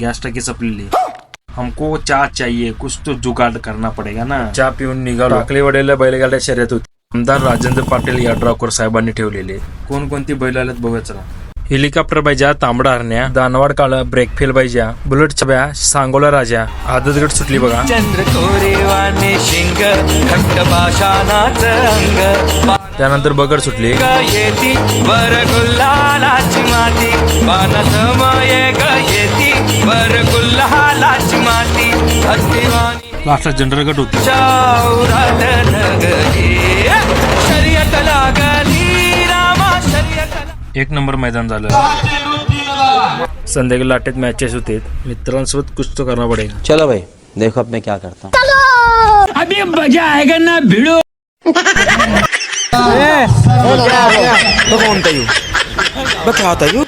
Gas टकी सपलेली हमको चहा चाहिए कुछ तो जुगाड करना पडेगा ना। चहा पिऊन निघालो। टाकली वडेला बैलगाड्या शर्यत होती. आमदार राजेंद्र पाटील यड्रावकर साहेबांनी ठेवलेले. कोणकोणती बैल आल्यात बघूया चला हेलिकॉप्टर पाहिजे तांबडा हरण्या दानवाड काळ ब्रेक फेल पाहिजे बुलेट छब्या सांगोला राजा आदतगड सुटली बघा. शिंग पाषाणाच अंग. त्यानंतर बगड सुटली. ग येती? वर गुल्हालाची माती. लास्टला जनरल गट होती. एक नंबर मैदान झालं. संध्याकाळी लाटेत मॅचेस होते मित्रांसोबत कुछ तो करना पडेगा चलो भाई देखो अब मैं क्या करता हूँ. बघ कोणता येऊ बघ हा होता येऊ